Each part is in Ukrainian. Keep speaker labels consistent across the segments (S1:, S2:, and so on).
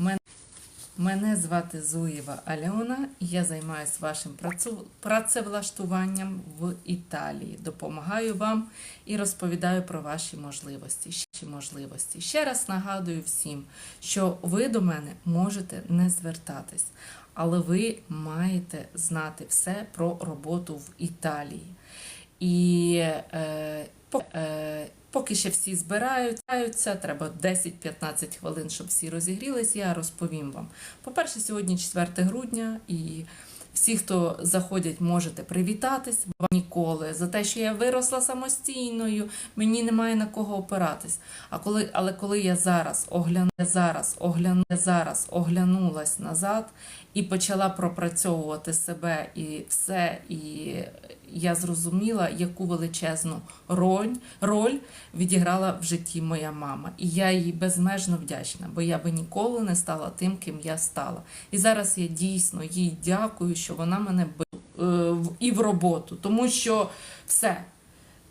S1: Мен- Мене звати Зуєва Альона, і я займаюся вашим працевлаштуванням в Італії. Допомагаю вам і розповідаю про ваші можливості. Можливості. Ще раз нагадую всім, що ви до мене можете не звертатись, але ви маєте знати все про роботу в Італії. І е, е, поки ще всі збираються, треба 10-15 хвилин, щоб всі розігрілись, я розповім вам. По-перше, сьогодні 4 грудня, і всі, хто заходять, можете привітатись вам ніколи за те, що я виросла самостійною, мені немає на кого опиратись. А коли, але коли я зараз огляну, зараз огляну, зараз оглянулась назад і почала пропрацьовувати себе і все, і я зрозуміла, яку величезну роль, відіграла в житті моя мама. І я їй безмежно вдячна, бо я би ніколи не стала тим, ким я стала. І зараз я дійсно їй дякую, що вона мене б- е, і в роботу, тому що все.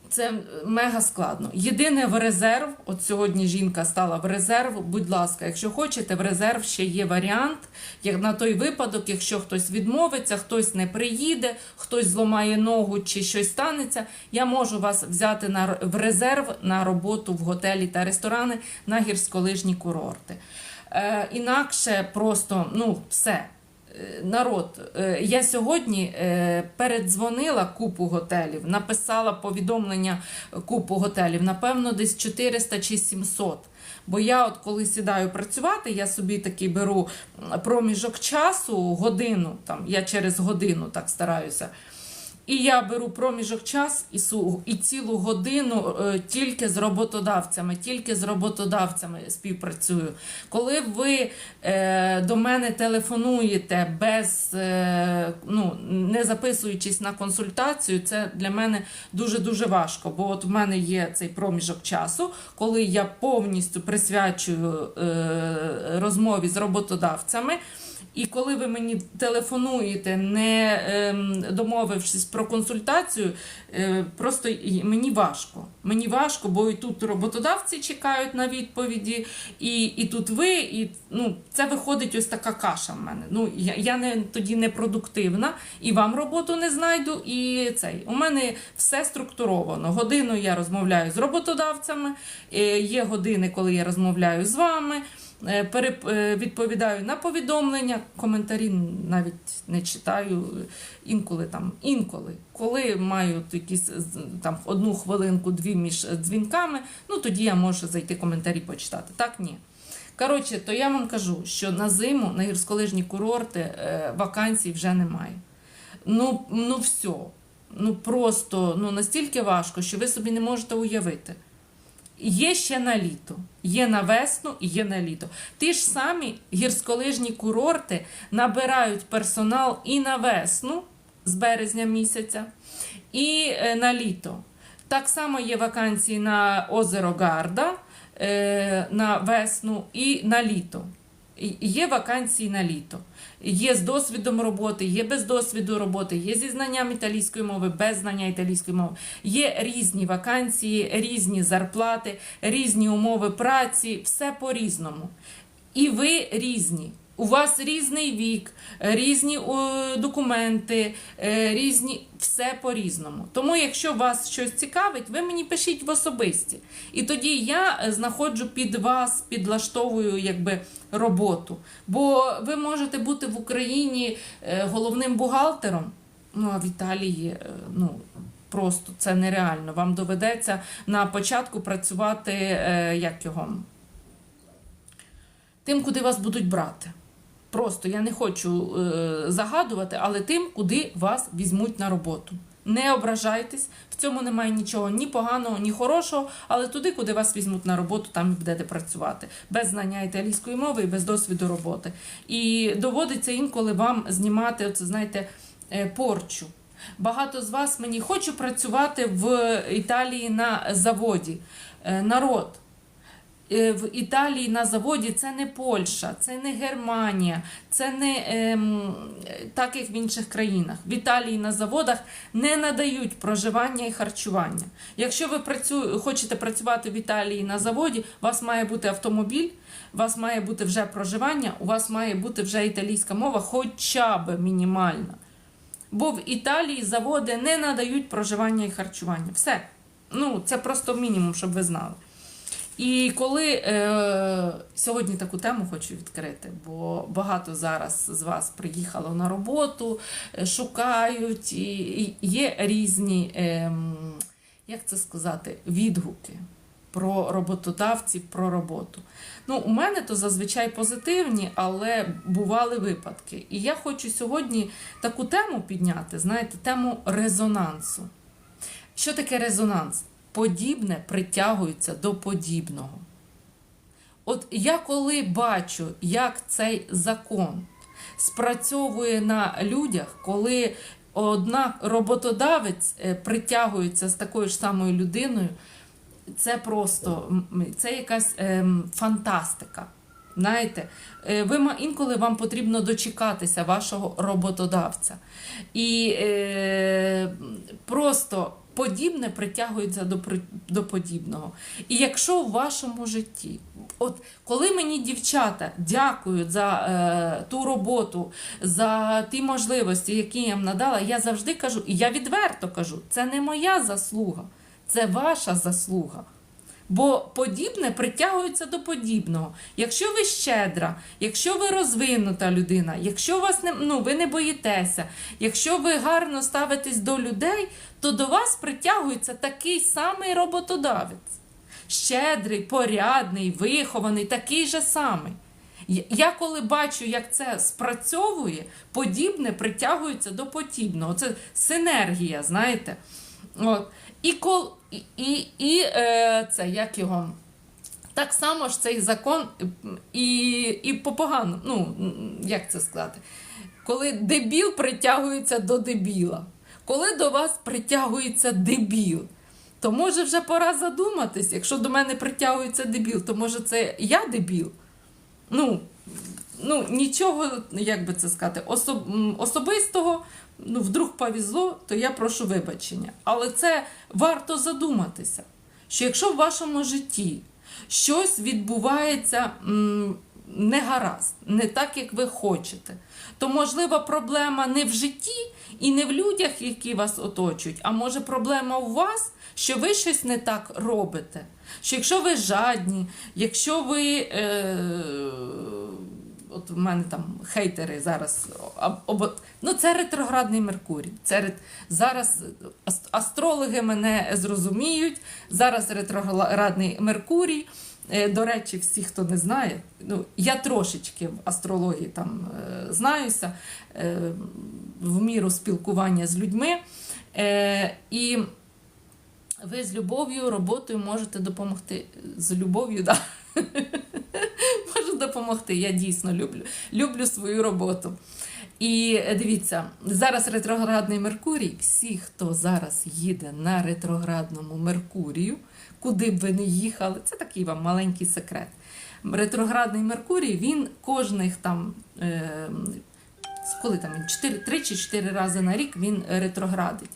S1: Це мега складно. Єдине в резерв, от сьогодні жінка стала в резерв. Будь ласка, якщо хочете, в резерв ще є варіант, як на той випадок, якщо хтось відмовиться, хтось не приїде, хтось зламає ногу чи щось станеться, я можу вас взяти на в резерв на роботу в готелі та ресторани на гірськолижні курорти. Е, інакше просто ну все. Народ, е, я сьогодні е, передзвонила купу готелів, написала повідомлення купу готелів, напевно, десь 400 чи 700. Бо я, от коли сідаю працювати, я собі такий беру проміжок часу, годину, там, я через годину так стараюся. І я беру проміжок час і, і цілу годину е, тільки з роботодавцями, тільки з роботодавцями співпрацюю. Коли ви е, до мене телефонуєте без е, ну, не записуючись на консультацію, це для мене дуже дуже важко. Бо от в мене є цей проміжок часу, коли я повністю присвячую е, розмові з роботодавцями. І коли ви мені телефонуєте, не ем, домовившись про консультацію, е, просто мені важко. Мені важко, бо і тут роботодавці чекають на відповіді, і, і тут ви, і ну, це виходить ось така каша в мене. Ну, я, я не, тоді не продуктивна, і вам роботу не знайду, і цей. У мене все структуровано. Годину я розмовляю з роботодавцями, е, є години, коли я розмовляю з вами. Е, е, відповідаю на повідомлення, коментарі навіть не читаю інколи там, інколи. Коли маю якісь там одну хвилинку, дві між дзвінками, ну тоді я можу зайти коментарі почитати. Так ні. Коротше, то я вам кажу, що на зиму на гірськолижні курорти е, вакансій вже немає. Ну, ну все. Ну просто ну настільки важко, що ви собі не можете уявити. Є ще на літо, є на весну і є на літо. Ті ж самі гірськолижні курорти набирають персонал і на весну з березня місяця, і е, на літо. Так само є вакансії на озеро Гарда е, на весну і на літо. Є вакансії на літо. Є з досвідом роботи, є без досвіду роботи, є зі знанням італійської мови, без знання італійської мови. Є різні вакансії, різні зарплати, різні умови праці, все по-різному. І ви різні. У вас різний вік, різні е, документи, е, різні все по-різному. Тому, якщо вас щось цікавить, ви мені пишіть в особисті. І тоді я е, знаходжу під вас, підлаштовую якби роботу. Бо ви можете бути в Україні головним бухгалтером, ну а в Італії ну. Просто це нереально. Вам доведеться на початку працювати як його тим, куди вас будуть брати. Просто я не хочу е, загадувати, але тим, куди вас візьмуть на роботу. Не ображайтесь, в цьому немає нічого ні поганого, ні хорошого, але туди, куди вас візьмуть на роботу, там і будете працювати без знання італійської мови і без досвіду роботи. І доводиться інколи вам знімати, оце, знаєте, е, порчу. Багато з вас мені хочу працювати в Італії на заводі. Е, Народ, в Італії на заводі це не Польща, це не Германія, це не ем, е, так, як в інших країнах. В Італії на заводах не надають проживання і харчування. Якщо ви працю... хочете працювати в Італії на заводі, у вас має бути автомобіль, у вас має бути вже проживання, у вас має бути вже італійська мова, хоча б мінімальна. Бо в Італії заводи не надають проживання і харчування. Все. Ну, це просто мінімум, щоб ви знали. І коли е, сьогодні таку тему хочу відкрити, бо багато зараз з вас приїхало на роботу, е, шукають, і, і є різні, е, як це сказати, відгуки про роботодавців, про роботу. Ну, у мене то зазвичай позитивні, але бували випадки. І я хочу сьогодні таку тему підняти, знаєте, тему резонансу. Що таке резонанс? Подібне притягується до подібного. От я коли бачу, як цей закон спрацьовує на людях, коли однак роботодавець е, притягується з такою ж самою людиною, це просто це якась ем, фантастика. Знаєте, Е, ви інколи вам потрібно дочекатися вашого роботодавця. І е, просто подібне притягується до, до подібного. І якщо в вашому житті, от коли мені дівчата дякують за е, ту роботу, за ті можливості, які я їм надала, я завжди кажу, і я відверто кажу, це не моя заслуга, це ваша заслуга. Бо подібне притягується до подібного. Якщо ви щедра, якщо ви розвинута людина, якщо вас не, ну, ви не боїтеся, якщо ви гарно ставитесь до людей, то до вас притягується такий самий роботодавець. Щедрий, порядний, вихований, такий же самий. Я- коли бачу, як це спрацьовує, подібне притягується до подібного. Це синергія, знаєте. От. І, кол, і, і, і е, це як його. Так само ж цей закон і, і по поганому, ну, як це сказати, коли дебіл притягується до дебіла, коли до вас притягується дебіл, то може вже пора задуматись, якщо до мене притягується дебіл, то може це я дебіл? Ну, ну нічого, як би це сказати, особ, особистого, ну, вдруг повезло, то я прошу вибачення. Але це варто задуматися, що якщо в вашому житті щось відбувається м, не гаразд, не так, як ви хочете, то можливо проблема не в житті і не в людях, які вас оточують, а може проблема у вас, що ви щось не так робите. Що якщо ви жадні, якщо ви. Е, от в мене там хейтери зараз об, ну це ретроградний Меркурій. Це рет- зараз ас- астрологи мене зрозуміють. Зараз ретроградний Меркурій. Е, До речі, всі, хто не знає, ну я трошечки в астрології там е, знаюся е, в міру спілкування з людьми. І ви з любов'ю, роботою можете допомогти. З любов'ю, да. можу допомогти. Я дійсно люблю. Люблю свою роботу. І дивіться, зараз ретроградний Меркурій. Всі, хто зараз їде на ретроградному Меркурію, куди б ви не їхали, це такий вам маленький секрет. Ретроградний Меркурій, він кожних там. Е, коли там він 4, 3 чи 4 рази на рік він ретроградить.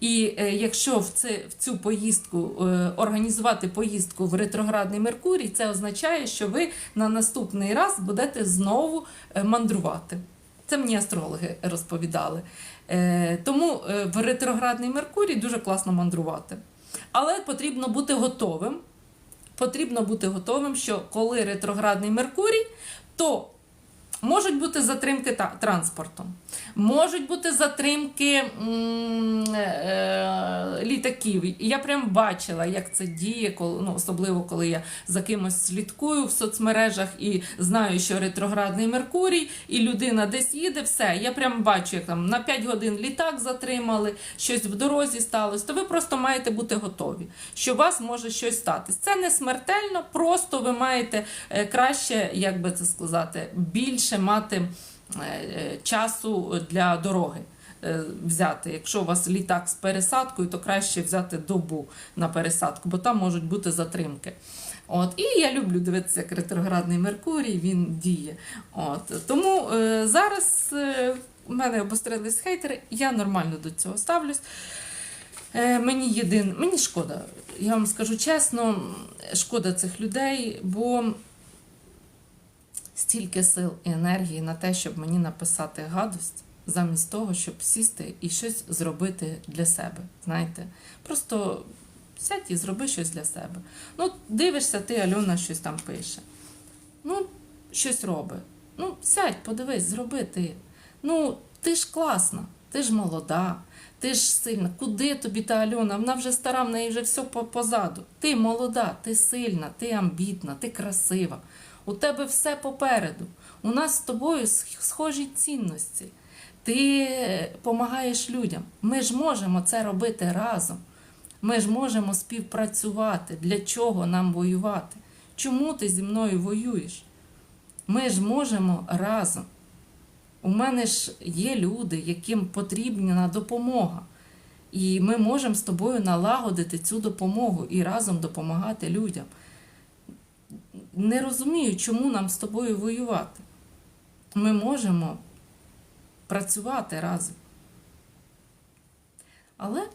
S1: І е, якщо в, це, в цю поїздку е, організувати поїздку в ретроградний Меркурій, це означає, що ви на наступний раз будете знову е, мандрувати. Це мені астрологи розповідали. Е, тому е, в ретроградний Меркурій дуже класно мандрувати. Але потрібно бути готовим. Потрібно бути готовим, що коли ретроградний Меркурій, то Можуть бути затримки та, транспортом, можуть бути затримки е, літаків. Я прям бачила, як це діє, ну, особливо коли я за кимось слідкую в соцмережах і знаю, що ретроградний Меркурій, і людина десь їде, все. Я прям бачу, як там на 5 годин літак затримали, щось в дорозі сталося. То ви просто маєте бути готові, що у вас може щось статись. Це не смертельно, просто ви маєте е, краще, як би це сказати, більше мати часу для дороги. е, Взяти, якщо у вас літак з пересадкою, то краще взяти добу на пересадку, бо там можуть бути затримки. От і я люблю дивитися, як ретроградний Меркурій він діє. От тому е, зараз е, у мене обострились хейтери, я нормально до цього ставлюсь. Е, мені єдин, мені шкода, я вам скажу чесно, шкода цих людей, бо стільки сил і енергії на те, щоб мені написати гадость, замість того, щоб сісти і щось зробити для себе. Знаєте, просто сядь і зроби щось для себе. Ну, дивишся, ти Альона щось там пише. Ну, щось робить. Ну, сядь, подивись, зроби ти. Ну, ти ж класна, ти ж молода, ти ж сильна. Куди тобі та Альона? Вона вже стара, в неї вже все позаду. Ти молода, ти сильна, ти амбітна, ти красива. У тебе все попереду. У нас з тобою схожі цінності. Ти допомагаєш людям. Ми ж можемо це робити разом. Ми ж можемо співпрацювати. Для чого нам воювати? Чому ти зі мною воюєш? Ми ж можемо разом. У мене ж є люди, яким потрібна допомога. І ми можемо з тобою налагодити цю допомогу і разом допомагати людям. Не розумію, чому нам з тобою воювати. Ми можемо працювати разом. Але,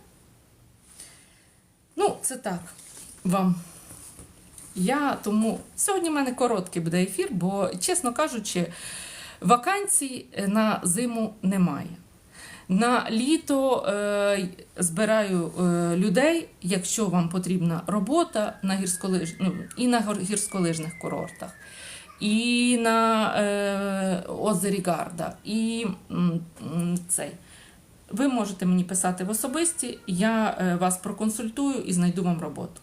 S1: ну, це так вам. Я тому сьогодні в мене короткий буде ефір, бо, чесно кажучи, вакансій на зиму немає. На літо е, збираю е, людей, якщо вам потрібна робота на гірськолиж... ну, і на гірськолижних курортах, і на е, озері Гарда, і м, м, цей. Ви можете мені писати в особисті, я е, вас проконсультую і знайду вам роботу.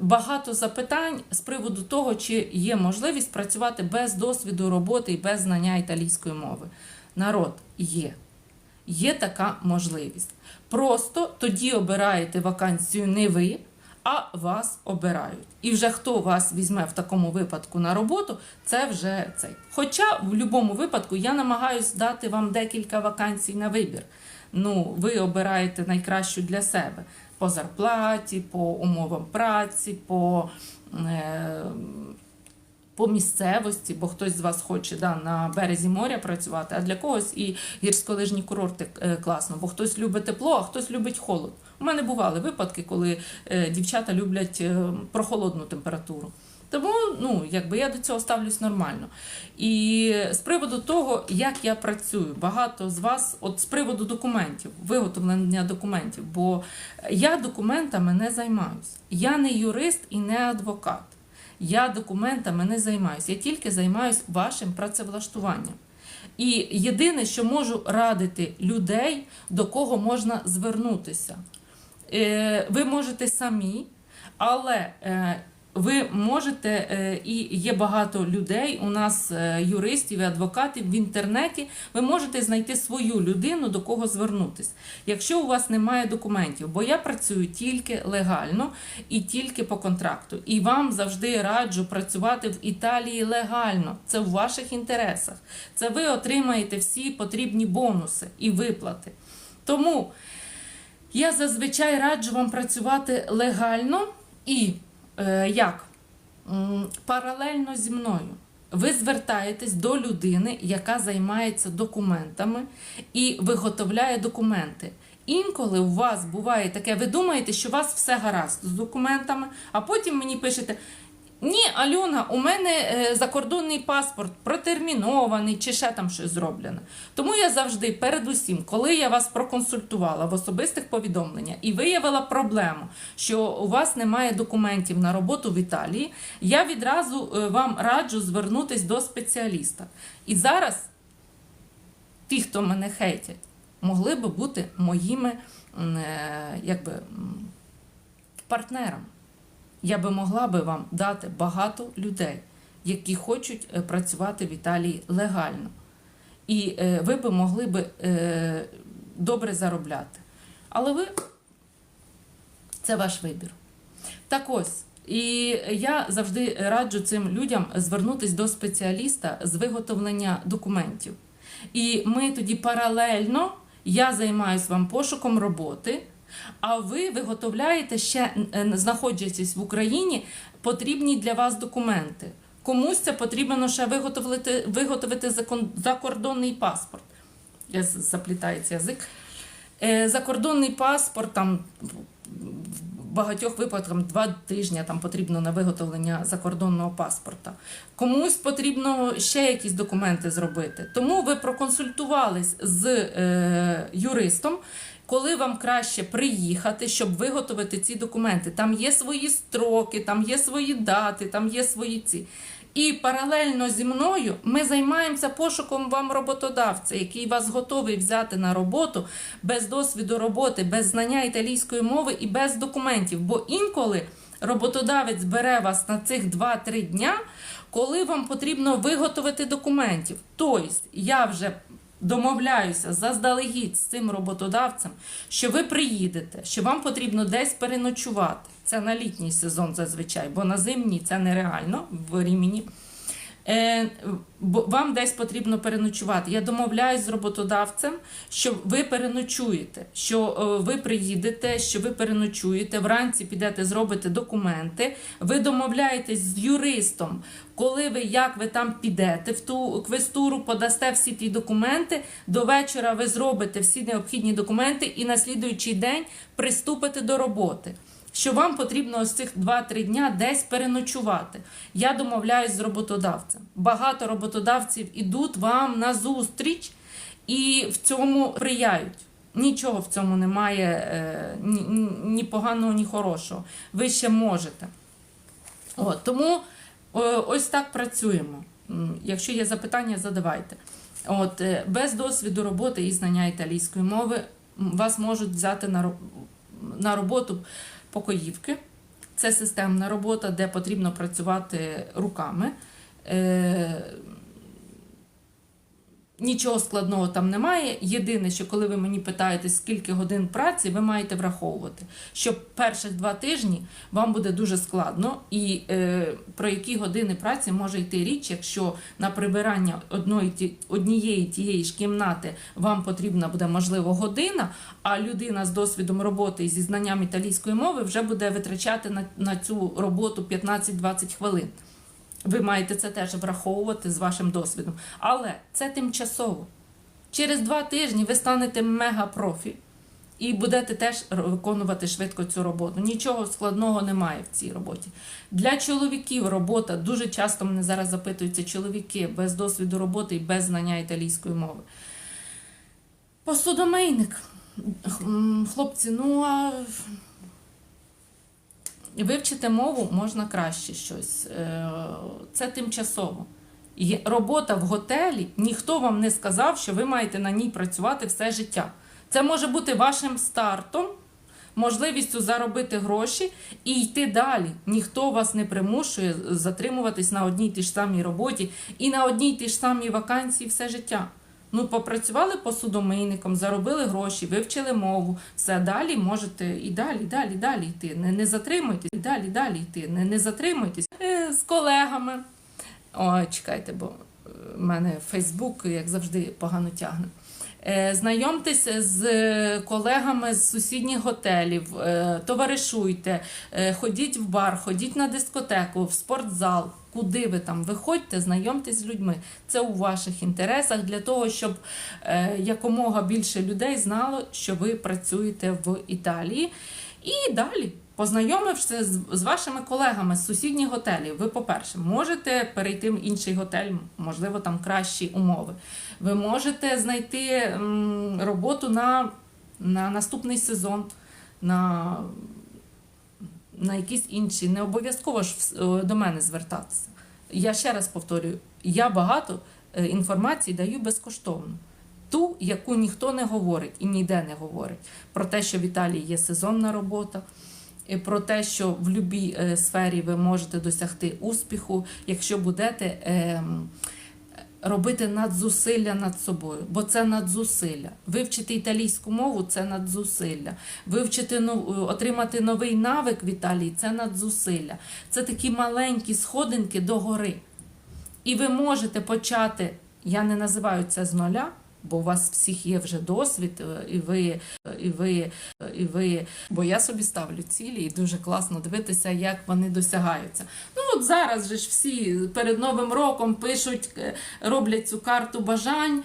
S1: Багато запитань з приводу того, чи є можливість працювати без досвіду роботи і без знання італійської мови. Народ є. Є така можливість. Просто тоді обираєте вакансію не ви, а вас обирають. І вже хто вас візьме в такому випадку на роботу, це вже цей. Хоча в будь-якому випадку я намагаюся дати вам декілька вакансій на вибір. Ну, ви обираєте найкращу для себе по зарплаті, по умовам праці, по. Е- по місцевості, бо хтось з вас хоче да, на березі моря працювати, а для когось і гірськолижні курорти е, класно, бо хтось любить тепло, а хтось любить холод. У мене бували випадки, коли е, дівчата люблять е, прохолодну температуру. Тому ну, якби я до цього ставлюсь нормально. І з приводу того, як я працюю, багато з вас, от з приводу документів, виготовлення документів, бо я документами не займаюся. Я не юрист і не адвокат. Я документами не займаюся, я тільки займаюся вашим працевлаштуванням. І єдине, що можу радити людей, до кого можна звернутися. Е, Ви можете самі, але е, ви можете, е, і є багато людей, у нас е, юристів і адвокатів в інтернеті. Ви можете знайти свою людину, до кого звернутися, якщо у вас немає документів. Бо я працюю тільки легально і тільки по контракту. І вам завжди раджу працювати в Італії легально. Це в ваших інтересах. Це ви отримаєте всі потрібні бонуси і виплати. Тому я зазвичай раджу вам працювати легально і як? Паралельно зі мною. Ви звертаєтесь до людини, яка займається документами і виготовляє документи. Інколи у вас буває таке, ви думаєте, що у вас все гаразд з документами, а потім мені пишете: ні, Альона, у мене е, закордонний паспорт протермінований чи ще там щось зроблено. Тому я завжди, передусім, коли я вас проконсультувала в особистих повідомленнях і виявила проблему, що у вас немає документів на роботу в Італії, я відразу е, вам раджу звернутись до спеціаліста. І зараз ті, хто мене хейтять, могли би бути моїми е, якби, партнерами я би могла би вам дати багато людей, які хочуть е, працювати в Італії легально. І е, ви би могли би е, добре заробляти. Але ви це ваш вибір. Так ось. І я завжди раджу цим людям звернутися до спеціаліста з виготовлення документів. І ми тоді паралельно я займаюся вам пошуком роботи, а ви виготовляєте ще, е, знаходячись в Україні, потрібні для вас документи. Комусь це потрібно ще виготовити, виготовити закордонний паспорт. Я заплітається язик. Е, Закордонний паспорт там багатьох випадках два тижні там потрібно на виготовлення закордонного паспорта. Комусь потрібно ще якісь документи зробити. Тому ви проконсультувались з е, юристом. Коли вам краще приїхати, щоб виготовити ці документи, там є свої строки, там є свої дати, там є свої ці. І паралельно зі мною ми займаємося пошуком вам роботодавця, який вас готовий взяти на роботу без досвіду роботи, без знання італійської мови і без документів. Бо інколи роботодавець бере вас на цих 2-3 дня, коли вам потрібно виготовити документів. Тобто я вже домовляюся заздалегідь з цим роботодавцем, що ви приїдете, що вам потрібно десь переночувати. Це на літній сезон зазвичай, бо на зимній це нереально в Рімені. Е, вам десь потрібно переночувати. Я домовляюсь з роботодавцем, що ви переночуєте, що е, ви приїдете, що ви переночуєте, вранці підете, зробите документи. Ви домовляєтесь з юристом, коли ви як ви там підете в ту квестуру, подасте всі ті документи. До вечора ви зробите всі необхідні документи і на слідуючий день приступите до роботи що вам потрібно ось цих 2-3 дня десь переночувати. Я домовляюсь з роботодавцем. Багато роботодавців ідуть вам на зустріч і в цьому прияють. Нічого в цьому немає е, ні, ні- поганого, ні хорошого. Ви ще можете. От, тому ось так працюємо. Якщо є запитання, задавайте. От, е, без досвіду роботи і знання італійської мови вас можуть взяти на, на роботу покоївки. Це системна робота, де потрібно працювати руками. Нічого складного там немає. Єдине, що коли ви мені питаєте, скільки годин праці, ви маєте враховувати, що перших два тижні вам буде дуже складно, і е, про які години праці може йти річ, якщо на прибирання одної ті- однієї тієї ж кімнати вам потрібна буде можливо година, а людина з досвідом роботи і зі знанням італійської мови вже буде витрачати на, на цю роботу 15-20 хвилин. Ви маєте це теж враховувати з вашим досвідом. Але це тимчасово. Через два тижні ви станете мега-профі і будете теж виконувати швидко цю роботу. Нічого складного немає в цій роботі. Для чоловіків робота дуже часто мене зараз запитуються чоловіки без досвіду роботи і без знання італійської мови. Посудомийник. Хлопці, ну а Вивчити мову можна краще щось. Це тимчасово. І робота в готелі, ніхто вам не сказав, що ви маєте на ній працювати все життя. Це може бути вашим стартом, можливістю заробити гроші і йти далі. Ніхто вас не примушує затримуватись на одній тій ж самій роботі і на одній тій ж самій вакансії все життя. Ну, попрацювали посудомийником, заробили гроші, вивчили мову, все далі можете і далі, далі, далі йти. Не, не затримуйтесь, і далі, далі йти. Не, не затримуйтесь Е, з колегами. О, чекайте, бо е, в мене Фейсбук, як завжди, погано тягне. Е, Знайомтесь з е, колегами з сусідніх готелів, е, товаришуйте, ходіть в бар, ходіть на дискотеку, в спортзал. Куди ви там виходьте, знайомтесь з людьми. Це у ваших інтересах для того, щоб якомога більше людей знало, що ви працюєте в Італії. І далі, познайомившись з, вашими колегами з сусідніх готелів, ви, по-перше, можете перейти в інший готель, можливо, там кращі умови. Ви можете знайти роботу на, на наступний сезон, на, на якісь інші. Не обов'язково ж е, до мене звертатися. Я ще раз повторюю: я багато е, інформації даю безкоштовно. Ту, яку ніхто не говорить і ніде не говорить. Про те, що в Італії є сезонна робота, про те, що в будь-якій сфері ви можете досягти успіху, якщо будете ем, робити надзусилля над собою, бо це надзусилля. Вивчити італійську мову це надзусилля. Вивчити нов- отримати новий навик в Італії це надзусилля. Це такі маленькі сходинки до гори. І ви можете почати, я не називаю це з нуля, бо у вас всіх є вже досвід, е, і ви, е, і ви, е, і ви. Бо я собі ставлю цілі, і дуже класно дивитися, як вони досягаються. Ну от зараз же ж всі перед Новим роком пишуть, роблять цю карту бажань,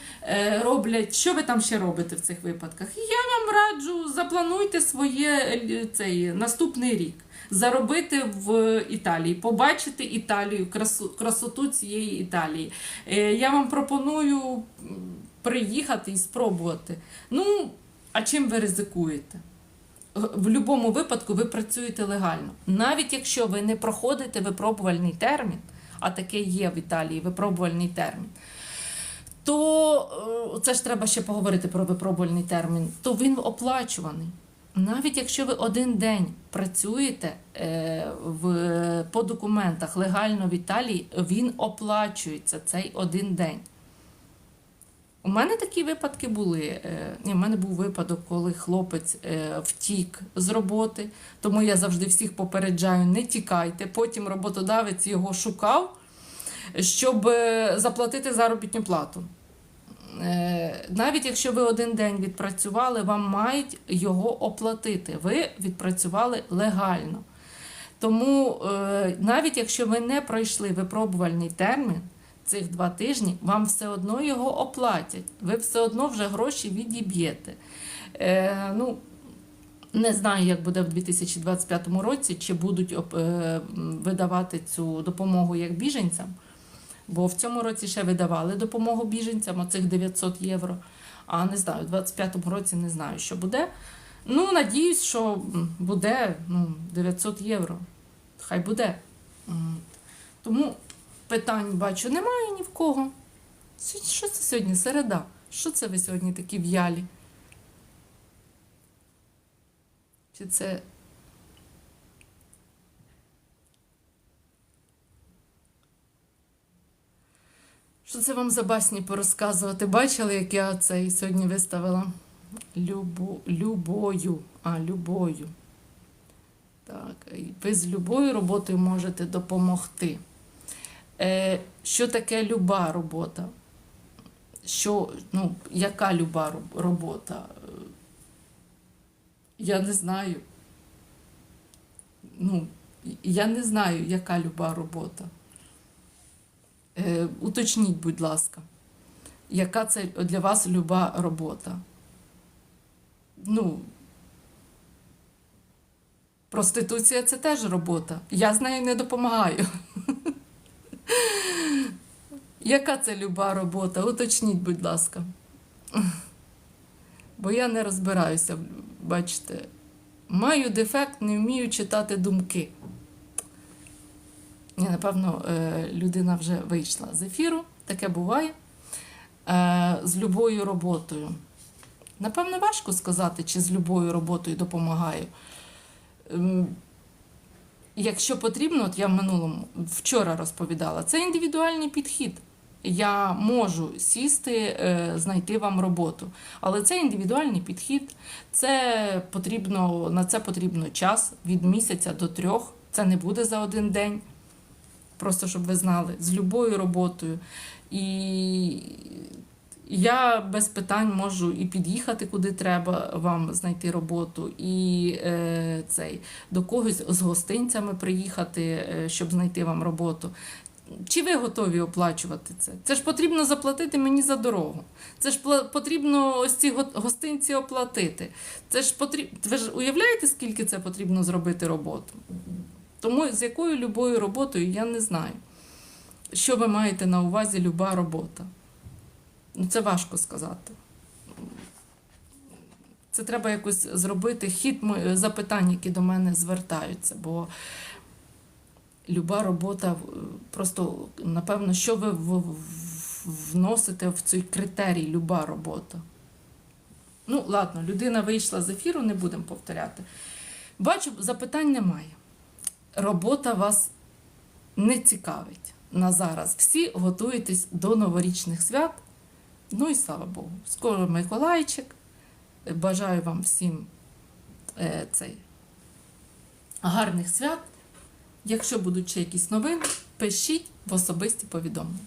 S1: роблять. Що ви там ще робите в цих випадках? Я вам раджу, заплануйте своє цей наступний рік. Заробити в Італії, побачити Італію, красу, красоту цієї Італії. Я вам пропоную приїхати і спробувати. Ну, а чим ви ризикуєте? В будь-якому випадку ви працюєте легально. Навіть якщо ви не проходите випробувальний термін, а таке є в Італії випробувальний термін, то е, це ж треба ще поговорити про випробувальний термін, то він оплачуваний. Навіть якщо ви один день працюєте е, в, по документах легально в Італії, він оплачується цей один день. У мене такі випадки були. Е, Ні, у мене був випадок, коли хлопець е, втік з роботи, тому я завжди всіх попереджаю, не тікайте. Потім роботодавець його шукав, щоб е, заплатити заробітну плату. Навіть якщо ви один день відпрацювали, вам мають його оплатити. Ви відпрацювали легально. Тому навіть якщо ви не пройшли випробувальний термін цих два тижні, вам все одно його оплатять. Ви все одно вже гроші відіб'єте. Е, ну, не знаю, як буде в 2025 році, чи будуть е, видавати цю допомогу як біженцям. Бо в цьому році ще видавали допомогу біженцям, оцих 900 євро. А не знаю, в 25-му році не знаю, що буде. Ну, надіюсь, що буде ну, 900 євро. Хай буде. Тому питань бачу немає ні в кого. Що- це сьогодні? Середа. Що це ви сьогодні такі в'ялі? Чи це Що це вам за басні порозказувати? Бачили, як я цей сьогодні виставила? Любо, любою. А, любою. Так, ви з любою роботою можете допомогти. Е, що таке люба робота? Що, ну, яка люба робота? Я не знаю. Ну, я не знаю, яка люба робота. Е, уточніть, будь ласка, яка це для вас люба робота? Ну, проституція це теж робота. Я з нею не допомагаю. Яка це люба робота? Уточніть, будь ласка. Бо я не розбираюся, бачите. Маю дефект, не вмію читати думки. Ні, напевно, е, людина вже вийшла з ефіру, таке буває. Е, З любою роботою. Напевно, важко сказати, чи з любою роботою допомагаю. Ем, Якщо потрібно, от я в минулому вчора розповідала, це індивідуальний підхід. Я можу сісти, е, знайти вам роботу. Але це індивідуальний підхід. Це потрібно, на це потрібно час від місяця до трьох. Це не буде за один день. Просто щоб ви знали, з любою роботою. І я без питань можу і під'їхати куди треба вам знайти роботу, і е, цей, до когось з гостинцями приїхати, е, щоб знайти вам роботу. Чи ви готові оплачувати це? Це ж потрібно заплатити мені за дорогу. Це ж потрібно ось ці гостинці оплатити. Це ж потрібно. Ви ж уявляєте, скільки це потрібно зробити роботу? Тому з якою любою роботою я не знаю. Що ви маєте на увазі люба робота? Ну, це важко сказати. Це треба якось зробити хід запитань, які до мене звертаються, бо люба робота просто, напевно, що ви вносите в цей критерій люба робота. Ну, ладно, людина вийшла з ефіру, не будемо повторяти. Бачу, запитань немає. Робота вас не цікавить на зараз. Всі готуєтесь до новорічних свят. Ну і слава Богу. Скоро Миколайчик. Бажаю вам всім е, цей, гарних свят. Якщо будуть ще якісь новини, пишіть в особисті повідомлення.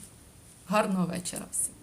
S1: Гарного вечора всім.